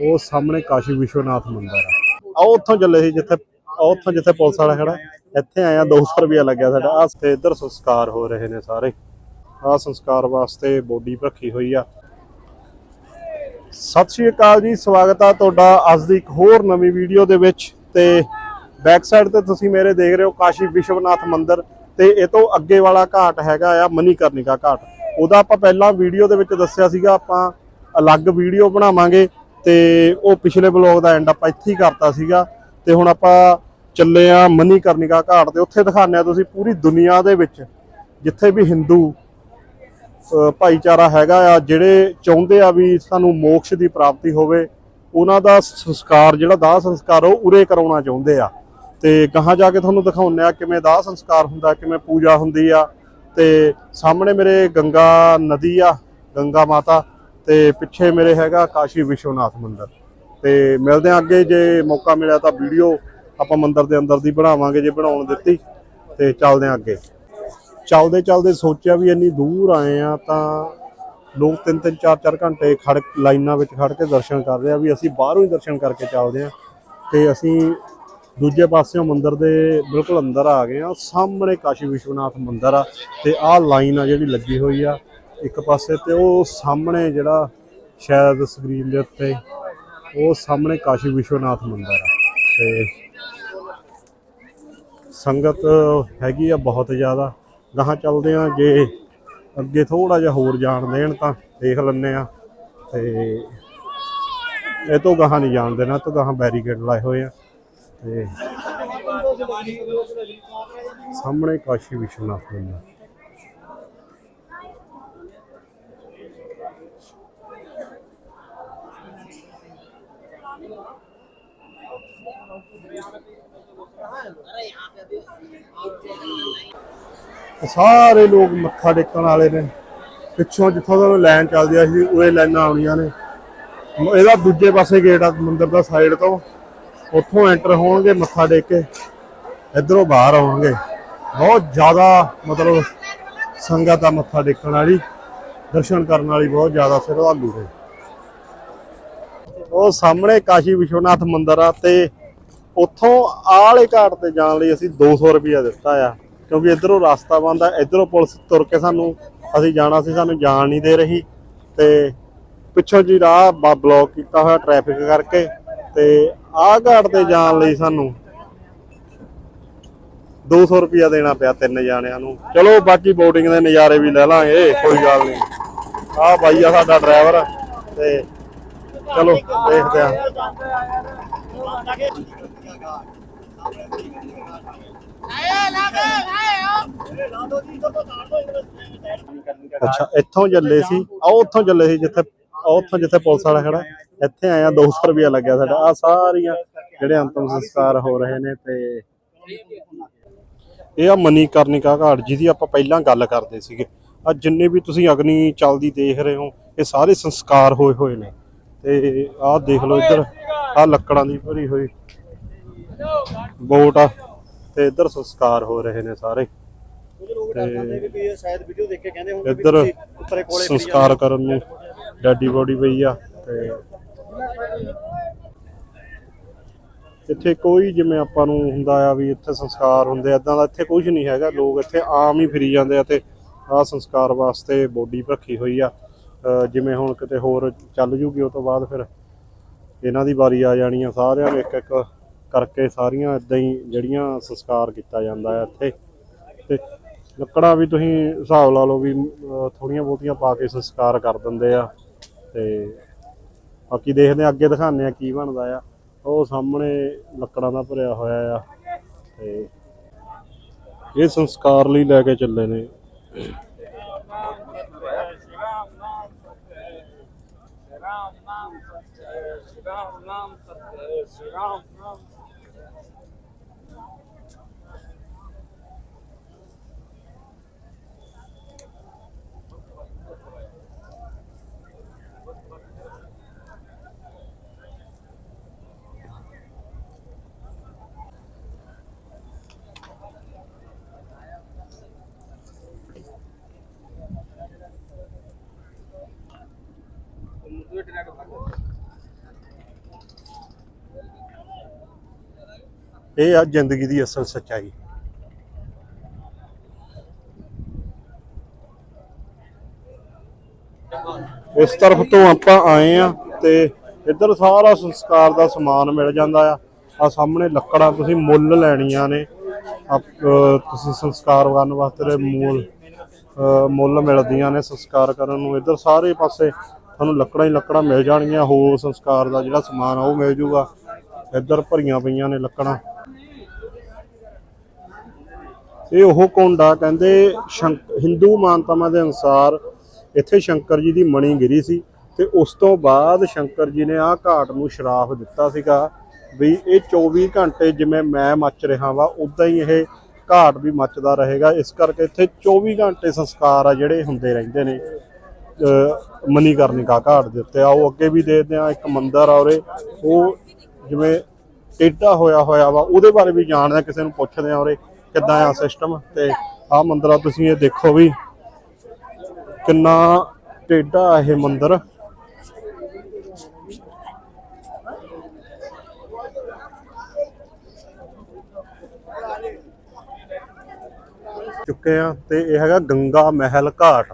ਉਹ ਸਾਹਮਣੇ ਕਾਸ਼ੀ ਵਿਸ਼ਵਨਾਥ ਮੰਦਿਰ ਆ। ਆਹ ਉੱਥੋਂ ਚੱਲੇ ਸੀ ਜਿੱਥੇ ਉੱਥੋਂ ਜਿੱਥੇ ਪੁਲਿਸ ਵਾਲਾ ਖੜਾ। ਇੱਥੇ ਆਇਆ 200 ਰੁਪਇਆ ਲੱਗਿਆ ਸਾਡਾ। ਆਹ ਤੇ ਇੱਧਰ ਸੰਸਕਾਰ ਹੋ ਰਹੇ ਨੇ ਸਾਰੇ। ਆਹ ਸੰਸਕਾਰ ਵਾਸਤੇ ਬੋਡੀ ਰੱਖੀ ਹੋਈ ਆ। ਸਤਿ ਸ਼੍ਰੀ ਅਕਾਲ ਜੀ, ਸਵਾਗਤ ਆ ਤੁਹਾਡਾ ਅੱਜ ਦੀ ਇੱਕ ਹੋਰ ਨਵੀਂ ਵੀਡੀਓ ਦੇ ਵਿੱਚ। ਤੇ ਬੈਕ ਸਾਈਡ ਤੇ ਤੁਸੀਂ ਮੇਰੇ ਦੇਖ ਰਹੇ ਹੋ ਕਾਸ਼ੀ ਵਿਸ਼ਵਨਾਥ ਮੰਦਿਰ। ਤੇ ਇਹ ਤੋਂ ਅੱਗੇ ਵਾਲਾ ਘਾਟ ਹੈਗਾ ਆ, ਮਨੀਕਰਨਿਕਾ ਘਾਟ। ਉਹਦਾ ਆਪਾਂ ਪਹਿਲਾਂ ਵੀਡੀਓ ਦੇ ਵਿੱਚ ਦੱਸਿਆ ਸੀਗਾ, ਆਪਾਂ ਅਲੱਗ ਵੀਡੀਓ ਬਣਾਵਾਂਗੇ। ਤੇ ਉਹ ਪਿਛਲੇ ਬਲੌਗ ਦਾ ਐਂਡ ਆਪਾਂ ਇੱਥੇ ਹੀ ਕਰਤਾ ਸੀਗਾ। ਤੇ ਹੁਣ ਆਪਾਂ ਚੱਲੇ ਆ ਮਨੀਕਰਨਿਕਾ ਘਾਟ ਤੇ। ਉੱਥੇ ਦਿਖਾਉਂਦੇ ਆ ਤੁਸੀਂ ਪੂਰੀ ਦੁਨੀਆ ਦੇ ਵਿੱਚ, ਜਿੱਥੇ ਵੀ ਹਿੰਦੂ ਭਾਈਚਾਰਾ ਹੈਗਾ ਆ, ਜਿਹੜੇ ਚਾਹੁੰਦੇ ਆ ਵੀ ਸਾਨੂੰ ਮੋਕਸ਼ ਦੀ ਪ੍ਰਾਪਤੀ ਹੋਵੇ, ਉਹਨਾਂ ਦਾ ਸੰਸਕਾਰ, ਜਿਹੜਾ ਦਾਹ ਸੰਸਕਾਰ ਉਹ ਉਰੇ ਕਰਾਉਣਾ ਚਾਹੁੰਦੇ ਆ। ਤੇ ਗਾਹਾਂ ਜਾ ਕੇ ਤੁਹਾਨੂੰ ਦਿਖਾਉਂਦੇ ਆ ਕਿਵੇਂ ਦਾਹ ਸੰਸਕਾਰ ਹੁੰਦਾ, ਕਿਵੇਂ ਪੂਜਾ ਹੁੰਦੀ ਆ। ਤੇ ਸਾਹਮਣੇ ਮੇਰੇ ਗੰਗਾ ਨਦੀ ਆ, ਗੰਗਾ ਮਾਤਾ। ਤੇ ਪਿੱਛੇ ਮੇਰੇ ਹੈਗਾ ਕਾਸ਼ੀ ਵਿਸ਼ਵਨਾਥ ਮੰਦਿਰ। ਤੇ ਮਿਲਦੇ ਆ ਅੱਗੇ, ਜੇ ਮੌਕਾ ਮਿਲਿਆ ਤਾਂ ਵੀਡੀਓ ਆਪਾਂ ਮੰਦਿਰ ਦੇ ਅੰਦਰ ਦੀ ਬਣਾਵਾਂਗੇ, ਜੇ ਬਣਾਉਣ ਦਿੱਤੀ, ਤੇ ਚੱਲਦੇ ਆ ਅੱਗੇ। ਚੱਲਦੇ ਚੱਲਦੇ ਸੋਚਿਆ ਵੀ ਇੰਨੀ ਦੂਰ ਆਏ ਆ ਤਾਂ ਲੋਕ ਤਿੰਨ ਤਿੰਨ ਚਾਰ ਚਾਰ ਘੰਟੇ ਖੜ ਲਾਈਨਾਂ ਵਿੱਚ ਖੜ ਕੇ ਦਰਸ਼ਨ ਕਰ ਰਹੇ ਆ ਵੀ ਅਸੀਂ ਬਾਹਰੋਂ ਹੀ ਦਰਸ਼ਨ ਕਰਕੇ ਚੱਲਦੇ ਆ ਤੇ ਅਸੀਂ ਦੂਜੇ ਪਾਸਿਓਂ ਮੰਦਿਰ ਦੇ ਬਿਲਕੁਲ ਅੰਦਰ ਆ ਗਏ ਆ ਸਾਹਮਣੇ ਕਾਸ਼ੀ ਵਿਸ਼ਵਨਾਥ ਮੰਦਿਰ ਆ ਤੇ ਆਹ ਲਾਈਨ ਆ ਜਿਹੜੀ ਲੱਗੀ ਹੋਈ ਆ। ਇੱਕ ਪਾਸੇ ਤੇ ਉਹ ਸਾਹਮਣੇ ਜਿਹੜਾ ਸ਼ਾਇਦ ਸਕਰੀਨ ਦੇ ਉੱਤੇ ਉਹ ਸਾਹਮਣੇ ਕਾਸ਼ੀ ਵਿਸ਼ਵਨਾਥ ਮੰਦਿਰ ਆ। ਤੇ ਸੰਗਤ ਹੈਗੀ ਆ ਬਹੁਤ ਜ਼ਿਆਦਾ। ਗਾਹਾਂ ਚੱਲਦੇ ਆ, ਜੇ ਅੱਗੇ ਥੋੜਾ ਜਿਹਾ ਹੋਰ ਜਾਣ ਦੇਣ ਤਾਂ ਦੇਖ ਲੈਂਦੇ ਆ। ਤੇ ਇਹ ਤੋਂ ਗਾਹਾਂ ਨਹੀਂ ਜਾਣ ਦੇਣਾ, ਇਹ ਤੋਂ ਗਾਹਾਂ ਬੈਰੀਕੇਡ ਲਾਏ ਹੋਏ ਆ। ਤੇ ਸਾਹਮਣੇ ਕਾਸ਼ੀ ਵਿਸ਼ਵਨਾਥ ਮੰਦਿਰ। ਸਾਰੇ ਲੋਕ ਮੱਥਾ ਟੇਕਣ ਵਾਲੇ ਨੇ। ਪਿੱਛੋਂ ਜਿੱਥੋਂ ਤੋਂ ਲਾਈਨ ਚੱਲਦੀ ਆ ਸੀ, ਉਰੇ ਲਾਈਨਾਂ ਆਉਣੀਆਂ ਨੇ। ਇਹਦਾ ਦੂਜੇ ਪਾਸੇ ਗੇਟ ਆ, ਮੰਦਿਰ ਦਾ ਸਾਈਡ ਤੋਂ। ਉੱਥੋਂ ਐਂਟਰ ਹੋਣਗੇ ਮੱਥਾ ਟੇਕ ਕੇ, ਇਧਰੋਂ ਬਾਹਰ ਆਉਣਗੇ। ਬਹੁਤ ਜ਼ਿਆਦਾ ਮਤਲਬ ਸੰਗਤ ਆ ਮੱਥਾ ਟੇਕਣ ਵਾਲੀ, ਦਰਸ਼ਨ ਕਰਨ ਵਾਲੀ ਬਹੁਤ ਜ਼ਿਆਦਾ ਸ਼ਰਧਾਲੂ ਨੇ। ਉਹ ਸਾਹਮਣੇ ਕਾਸ਼ੀ ਵਿਸ਼ਵਨਾਥ ਮੰਦਿਰ ਆ ਤੇ ਉੱਥੋਂ ਆਲੇ ਘਾਟ ਤੇ ਜਾਣ ਲਈ ਅਸੀਂ 200 ਰੁਪਇਆ ਦਿੱਤਾ ਆ, ਕਿਉਂਕਿ ਇਧਰੋਂ ਰਸਤਾ ਬੰਦ ਆ ਇਧਰੋਂ ਪੁਲਿਸ ਤੁਰ ਕੇ ਸਾਨੂੰ, ਅਸੀਂ ਜਾਣਾ ਸੀ, ਸਾਨੂੰ ਜਾਣ ਨਹੀਂ ਦੇ ਰਹੀ ਤੇ ਪਿੱਛੋਂ ਜੀ ਰਾਹ ਬਲੌਕ ਕੀਤਾ ਹੋਇਆ ਟ੍ਰੈਫਿਕ ਕਰਕੇ ਤੇ ਆਹ ਘਾਟ ਤੇ ਜਾਣ ਲਈ ਸਾਨੂੰ 200 ਰੁਪਇਆ ਦੇਣਾ ਪਿਆ ਤਿੰਨ ਜਾਣਿਆਂ ਨੂੰ। ਚਲੋ ਬਾਕੀ ਬੋਟਿੰਗ ਦੇ ਨਜ਼ਾਰੇ ਵੀ ਲੈ ਲਾਂਗੇ, ਕੋਈ ਗੱਲ ਨਹੀਂ। ਆਹ ਬਾਈ ਆ ਸਾਡਾ ਡਰਾਈਵਰ ਤੇ ਚਲੋ, ਦੇਖਦੇ ਆ ਅੱਛਾ, ਇੱਥੋਂ ਚੱਲੇ ਸੀ। ਆ ਉੱਥੋਂ ਚੱਲੇ ਸੀ ਜਿੱਥੇ ਆਹ ਉੱਥੋਂ ਜਿੱਥੇ ਪੁਲਿਸ ਵਾਲਾ ਖੜਾ। ਇੱਥੇ ਆਇਆ 200 ਰੁਪਇਆ ਲੱਗਿਆ ਸਾਡਾ। ਆ ਸਾਰੀਆਂ ਜਿਹੜੇ ਅੰਤਮ ਸੰਸਕਾਰ ਹੋ ਰਹੇ ਨੇ ਤੇ ਇਹ ਆ ਮਨੀਕਰਨਿਕਾ ਘਾਟ ਜਿਹਦੀ ਆਪਾਂ ਪਹਿਲਾਂ ਗੱਲ ਕਰਦੇ ਸੀਗੇ। ਆ ਜਿੰਨੇ ਵੀ ਤੁਸੀਂ ਅਗਨੀ ਚੱਲਦੀ ਦੇਖ ਰਹੇ ਹੋ, ਇਹ ਸਾਰੇ ਸੰਸਕਾਰ ਹੋਏ ਹੋਏ ਨੇ। ਤੇ ਆਹ ਦੇਖ ਲਓ ਇੱਧਰ ਆ ਲੱਕੜਾਂ ਦੀ ਭਰੀ ਹੋਈ ਬੋਟ ਆ ਤੇ ਇੱਧਰ ਸੰਸਕਾਰ ਹੋ ਰਹੇ ਨੇ ਸਾਰੇ। ਕੁਝ ਇੱਧਰ ਸੰਸਕਾਰ ਕਰਨ ਨੂੰ ਡੈਡੀ ਬੋਡੀ ਪਈ ਆ ਤੇ ਇੱਥੇ ਕੋਈ ਜਿਵੇਂ ਆਪਾਂ ਨੂੰ ਹੁੰਦਾ ਆ ਵੀ ਇੱਥੇ ਸੰਸਕਾਰ ਹੁੰਦੇ ਇਦਾਂ ਦਾ ਇੱਥੇ ਕੁਝ ਨਹੀਂ ਹੈਗਾ। ਲੋਕ ਇੱਥੇ ਆਮ ਹੀ ਫਿਰੀ ਜਾਂਦੇ ਆ ਤੇ ਆਹ ਸੰਸਕਾਰ ਵਾਸਤੇ ਬੋਡੀ ਰੱਖੀ ਹੋਈ ਆ। ਜਿਵੇਂ ਹੁਣ ਕਿਤੇ ਹੋਰ ਚੱਲ ਜੂਗੀ ਉਸ ਤੋਂ ਬਾਅਦ ਫਿਰ ਇਹਨਾਂ ਦੀ ਵਾਰੀ ਆ ਜਾਣੀ ਆ, ਸਾਰਿਆਂ ਨੂੰ ਇੱਕ ਇੱਕ ਕਰਕੇ ਸਾਰੀਆਂ ਇਦਾਂ ਹੀ ਜਿਹੜੀਆਂ ਸੰਸਕਾਰ ਕੀਤਾ ਜਾਂਦਾ ਆ ਇੱਥੇ। ਤੇ ਲੱਕੜਾਂ ਵੀ ਤੁਸੀਂ ਹਿਸਾਬ ਲਾ ਲਓ ਵੀ ਥੋੜੀਆਂ ਬਹੁਤੀਆਂ ਪਾ ਕੇ ਸੰਸਕਾਰ ਕਰ ਦਿੰਦੇ ਆ। ਤੇ ਬਾਕੀ ਦੇਖਦੇ ਆ, ਅੱਗੇ ਦਿਖਾਉਂਦੇ ਆ ਕੀ ਬਣਦਾ ਆ। ਉਹ ਸਾਹਮਣੇ ਲੱਕੜਾਂ ਦਾ ਭਰਿਆ ਹੋਇਆ ਆ। ਤੇ ਇਹ ਸੰਸਕਾਰ ਲਈ ਲੈ ਕੇ ਚੱਲੇ ਨੇ। round, round, round, round. ਇਹ ਆ ਜ਼ਿੰਦਗੀ ਦੀ ਅਸਲ ਸੱਚਾਈ। ਇਸ ਤਰਫ ਤੋਂ ਆਪਾਂ ਆਏ ਆ ਤੇ ਇੱਧਰ ਸਾਰਾ ਸੰਸਕਾਰ ਦਾ ਸਮਾਨ ਮਿਲ ਜਾਂਦਾ ਆ। ਆ ਸਾਹਮਣੇ ਲੱਕੜਾਂ ਤੁਸੀਂ ਮੁੱਲ ਲੈਣੀਆਂ ਨੇ। ਆਪ- ਤੁਸੀਂ ਸੰਸਕਾਰ ਕਰਨ ਵਾਸਤੇ ਦੇ ਮੁੱਲ, ਅਹ, ਮੁੱਲ ਮਿਲਦੀਆਂ ਨੇ ਸੰਸਕਾਰ ਕਰਨ ਨੂੰ। ਇੱਧਰ ਸਾਰੇ ਪਾਸੇ ਤੁਹਾਨੂੰ ਲੱਕੜਾਂ ਹੀ ਲੱਕੜਾਂ ਮਿਲ ਜਾਣਗੀਆਂ। ਹੋਰ ਸੰਸਕਾਰ ਦਾ ਜਿਹੜਾ ਸਮਾਨ ਆ ਉਹ ਮਿਲ ਜੂਗਾ। ਇੱਧਰ ਭਰੀਆਂ ਪਈਆਂ ਨੇ ਲੱਕੜਾਂ। ਇਹ ਉਹ ਕੁੰਡਾ ਕਹਿੰਦੇ ਸ਼ੰਕ- ਹਿੰਦੂ ਮਾਨਤਾਵਾਂ ਦੇ ਅਨੁਸਾਰ ਇੱਥੇ ਸ਼ੰਕਰ ਜੀ ਦੀ ਮਣੀ ਗਿਰੀ ਸੀ ਤੇ ਉਸ ਤੋਂ ਬਾਅਦ ਸ਼ੰਕਰ ਜੀ ਨੇ ਆਹ ਘਾਟ ਨੂੰ ਸ਼ਰਾਪ ਦਿੱਤਾ ਸੀਗਾ ਵੀ ਇਹ 24 ਘੰਟੇ ਜਿਵੇਂ ਮੈਂ ਮੱਚ ਰਿਹਾ ਵਾ ਉਦਾਂ ਹੀ ਇਹ ਘਾਟ ਵੀ ਮੱਚਦਾ ਰਹੇਗਾ। ਇਸ ਕਰਕੇ ਇੱਥੇ 24 ਘੰਟੇ ਸੰਸਕਾਰ ਆ ਜਿਹੜੇ ਹੁੰਦੇ ਰਹਿੰਦੇ ਨੇ। ਅਹ ਮਨੀਕਰਨਿਕਾ ਘਾਟ ਦੇ ਉੱਤੇ। ਆਓ ਅੱਗੇ ਵੀ ਦੇਖਦੇ ਆ ਇੱਕ ਮੰਦਿਰ ਆ ਉਰੇ। ਉਹ ਜਿਵੇਂ ਟੇਢਾ ਹੋਇਆ ਹੋਇਆ ਵਾ, ਉਹਦੇ ਬਾਰੇ ਵੀ ਜਾਣਦੇ ਆ ਕਿਸੇ ਨੂੰ ਪੁੱਛਦੇ ਆ ਉਰੇ। ਕਿੱਦਾਂ ਆ ਸਿਸਟਮ ਤੇ ਆਹ ਮੰਦਿਰ ਆ, ਤੁਸੀਂ ਇਹ ਦੇਖੋ ਵੀ ਕਿੰਨਾ ਟੇਢਾ ਇਹ ਮੰਦਿਰ। ਚੁੱਕੇ ਆ ਤੇ ਇਹ ਹੈਗਾ ਗੰਗਾ ਮਹਿਲ ਘਾਟ।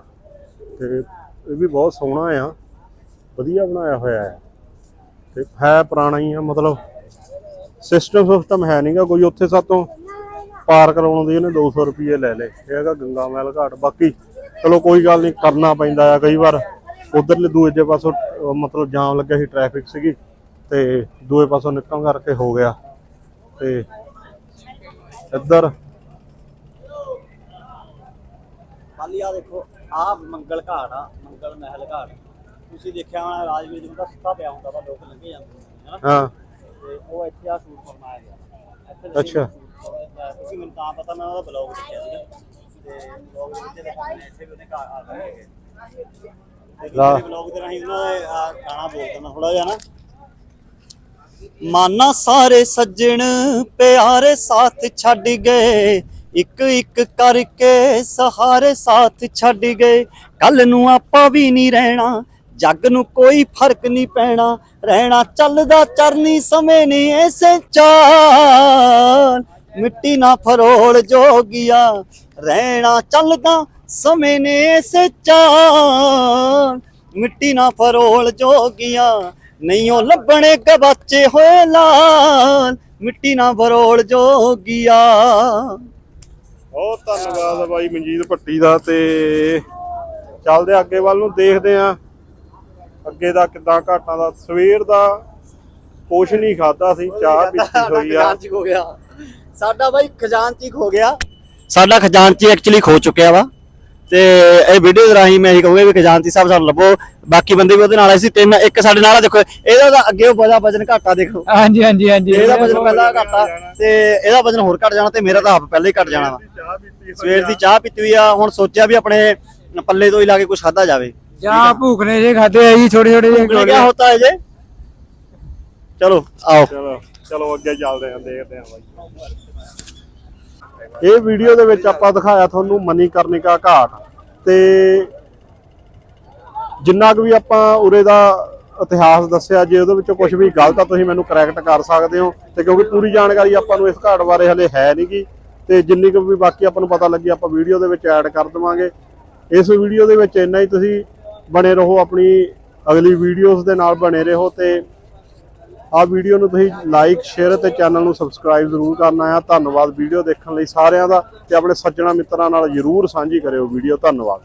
ਤੇ ਇਹ ਵੀ ਬਹੁਤ ਸੋਹਣਾ ਆ। ਵਧੀਆ ਬਣਾਇਆ ਹੋਇਆ ਹੈ ਤੇ ਹੈ ਪੁਰਾਣਾ ਹੀ ਆ, ਮਤਲਬ ਸਿਸਟਮ ਸਿਸਟਮ ਹੈ ਨਹੀਂਗਾ ਕੋਈ ਉੱਥੇ ਸਾਤੋਂ। ਪਾਰ ਕਰਾਉਣ ਦੇ ਇਹਨੇ 200 ਰੁਪਏ ਲੈ ਲਏ। ਇਹ ਹੈਗਾ ਗੰਗਾ ਮਹਿਲ ਘਾਟ। ਬਾਕੀ ਚਲੋ ਕੋਈ ਗੱਲ ਨਹੀਂ ਕਰਨਾ ਪੈਂਦਾ ਆ ਕਈ ਵਾਰ। ਉਧਰਲੇ ਦੂਜੇ ਪਾਸੋਂ ਮਤਲਬ ਜਾਮ ਲੱਗਿਆ ਸੀ ਟ੍ਰੈਫਿਕ ਸੀਗੀ ਤੇ ਦੂਏ ਪਾਸੋਂ ਨਿਕਲਣ ਕਰਕੇ ਹੋ ਗਿਆ। ਤੇ ਇੱਧਰ ਖਾਲੀ ਆ ਦੇਖੋ ਆ ਮੰਗਲ ਘਾਟ ਆ ਮੰਗਲ ਮਹਿਲ ਘਾਟ। ਤੁਸੀਂ ਦੇਖਿਆ ਹੋਣਾ ਰਾਜਵੀਰ ਜੀ ਦਾ ਸੁੱਤਾ ਪਿਆ ਹੁੰਦਾ ਵਾ ਲੋਕ ਲੰਘੇ ਜਾਂਦੇ ਨੇ ਹਾਂ। ਤੇ ਉਹ ਇੱਥੇ ਆ ਸ਼ੂਟ ਫਰਮਾਇਆ ਗਿਆ। ਅੱਛਾ। ਕਿਉਂਕਿ ਮੈਨੂੰ ਤਾਂ ਪਤਾ ਮੈਂ ਉਹਦਾ ਬਲੌਗ ਦੇਖਿਆ ਸੀਗਾ। ਤੇ ਬਲੌਗ ਦੇ ਵਿੱਚ ਦਿਖਾਉਂਦੇ ਨੇ ਇੱਥੇ ਵੀ ਉਹਨੇ ਘਾਟ ਆ ਗਏ ਤੇ ਲਾ। ਦੂਜੇ ਬਲੌਗ ਦੇ ਰਾਹੀਂ ਉਹਨਾਂ ਦਾ ਆਹ ਗਾਣਾ ਬੋਲਦਾ ਮੈਂ ਥੋੜਾ ਜਿਹਾ ਨਾ। ਮਾਨਾ ਸਾਰੇ ਸੱਜਣ ਪਿਆਰੇ ਸਾਥ ਛੱਡ ਗਏ। ਇੱਕ ਇੱਕ ਕਰਕੇ ਸਹਾਰੇ ਸਾਥ ਛੱਡ ਗਏ। ਕੱਲ ਨੂੰ ਆਪਾਂ ਵੀ ਨਹੀਂ ਰਹਿਣਾ ਜੱਗ ਨੂੰ ਕੋਈ ਫ਼ਰਕ ਨਹੀਂ ਪੈਣਾ। ਰਹਿਣਾ ਚੱਲਦਾ ਚਰਨੀ ਸਮੇਂ ਨੇ ਐਸੇ ਚਾਲ। ਮਿੱਟੀ ਨਾ ਫਰੋਲ ਜੋਗਿਆ ਰਹਿਣਾ ਚੱਲਦਾ ਸਮੇਂ ਨੇ ਐਸੇ ਚਾਲ ਮਿੱਟੀ ਨਾ ਫਰੋਲ ਜੋਗਿਆ ਨਹੀਂ ਉਹ ਲੱਭਣੇ ਗਵਾਚੇ ਹੋਏ ਲਾਲ। ਮਿੱਟੀ ਨਾ ਫਰੋਲ ਜੋਗਿਆ। ਬਹੁਤ ਧੰਨਵਾਦ ਬਾਈ ਮਨਜੀਤ ਭੱਟੀ ਦਾ ਤੇ ਚੱਲਦੇ ਅੱਗੇ ਵੱਲ ਨੂੰ ਦੇਖਦੇ ਆ ਅੱਗੇ ਦਾ ਕਿੱਦਾਂ ਘਾਟਾਂ ਦਾ। ਸਵੇਰ ਦਾ ਕੁਛ ਨਹੀਂ ਖਾਦਾ ਸੀ ਚਾਹ ਪੀਤੀ ਹੋਈ ਆ। ਖੋ ਗਿਆ। ਸਾਡਾ ਬਾਈ ਖਜ਼ਾਨਚੀ ਖੋ ਗਿਆ। ਸਾਡਾ ਖਜ਼ਾਨਚੀ ਐਕਚੁਅਲੀ ਖੋ ਚੁੱਕਿਆ ਵਾ। ਤੇ ਇਹ ਵੀਡੀਓ ਦੇ ਰਾਹੀਂ ਮੈਂ ਇਹ ਕਹੂੰਗਾ ਵੀ ਖਜ਼ਾਨਚੀ ਸਾਹਿਬ ਸਾਨੂੰ ਲੱਭੋ। ਬਾਕੀ ਬੰਦੇ ਵੀ ਉਹਦੇ ਨਾਲ ਆਏ ਸੀ ਤਿੰਨ ਇੱਕ ਸਾਡੇ ਨਾਲ ਆ ਦੇਖੋ ਇਹਦਾ ਤਾਂ ਅੱਗੇ ਉਹ ਵਜਾ ਵਜਨ ਘਾਟਾ ਦੇਖੋ। ਹਾਂਜੀ ਹਾਂਜੀ ਹਾਂਜੀ। ਇਹਦਾ ਵਜਨ ਪਹਿਲਾਂ ਘਟਾ ਤੇ ਇਹਦਾ ਵਜਨ ਹੋਰ ਘਟ ਜਾਣਾ ਤੇ ਮੇਰਾ ਤਾਂ ਆਪ ਪਹਿਲਾਂ ਹੀ ਘਟ ਜਾਣਾ ਵਾ। ਸਵੇਰ ਦੀ। ਚਾਹ ਪੀਤੀ ਹੋਈ ਆ। ਹੁਣ ਸੋਚਿਆ ਵੀ ਆਪਣੇ ਪੱਲੇ ਤੋਂ ਹੀ ਲਾ ਕੇ ਕੁਝ ਖਾਦਾ ਜਾਵੇ। ਜਾਂ ਭੂਖ ਨੇ ਜੇ ਖਾਦੇ ਆ ਜੀ ਛੋਟੇ ਛੋਟੇ ਜਿਹੇ ਕੀ ਹੋਤਾ ਹੈ ਜੇ। ਚਲੋ ਆਓ। ਚਲੋ ਚਲੋ ਅੱਗੇ ਚੱਲਦੇ ਆਂ ਦੇਖਦੇ ਆਂ ਬਾਈ। ਇਹ ਵੀਡੀਓ ਦੇ ਵਿੱਚ ਆਪਾਂ ਦਿਖਾਇਆ ਤੁਹਾਨੂੰ ਮਨੀਕਰਨਿਕਾ ਘਾਟ ਤੇ ਜਿੰਨਾ ਕੁ ਵੀ ਆਪਾਂ ਉਰੇ ਦਾ ਇਤਿਹਾਸ ਦੱਸਿਆ, ਜੇ ਉਹਦੇ ਵਿੱਚੋਂ ਕੁਝ ਵੀ ਗਲਤ ਆ, ਤੁਸੀਂ ਮੈਨੂੰ ਕਰੈਕਟ ਕਰ ਸਕਦੇ ਹੋ ਤੇ ਕਿਉਂਕਿ ਪੂਰੀ ਜਾਣਕਾਰੀ ਆਪਾਂ ਨੂੰ ਇਸ ਘਾਟ ਬਾਰੇ ਹਲੇ ਹੈ ਨਹੀਂਗੀ ਤੇ ਜਿੰਨੀ ਕੁ ਵੀ ਬਾਕੀ ਆਪਾਂ ਨੂੰ ਪਤਾ ਲੱਗੀ, ਆਪਾਂ ਵੀਡੀਓ ਦੇ ਵਿੱਚ ਐਡ ਕਰ ਦਵਾਂਗੇ। ਇਸ ਵੀਡੀਓ ਦੇ ਵਿੱਚ ਇੰਨਾ ਹੀ, ਤੁਸੀਂ ਬਣੇ ਰਹੋ ਆਪਣੀ ਅਗਲੀ ਵੀਡੀਓਜ਼ ਦੇ ਨਾਲ ਬਣੇ ਰਹੋ ਤੇ ਆਹ ਵੀਡੀਓ ਨੂੰ ਤੁਸੀਂ ਲਾਈਕ ਸ਼ੇਅਰ ਤੇ ਚੈਨਲ ਨੂੰ ਸਬਸਕ੍ਰਾਈਬ ਜ਼ਰੂਰ ਕਰਨਾ ਆ। ਧੰਨਵਾਦ ਵੀਡੀਓ ਦੇਖਣ ਲਈ ਸਾਰਿਆਂ ਦਾ ਤੇ ਆਪਣੇ ਸੱਜਣਾ ਮਿੱਤਰਾਂ ਨਾਲ ਜ਼ਰੂਰ ਸਾਂਝੀ ਕਰਿਓ ਵੀਡੀਓ। ਧੰਨਵਾਦ।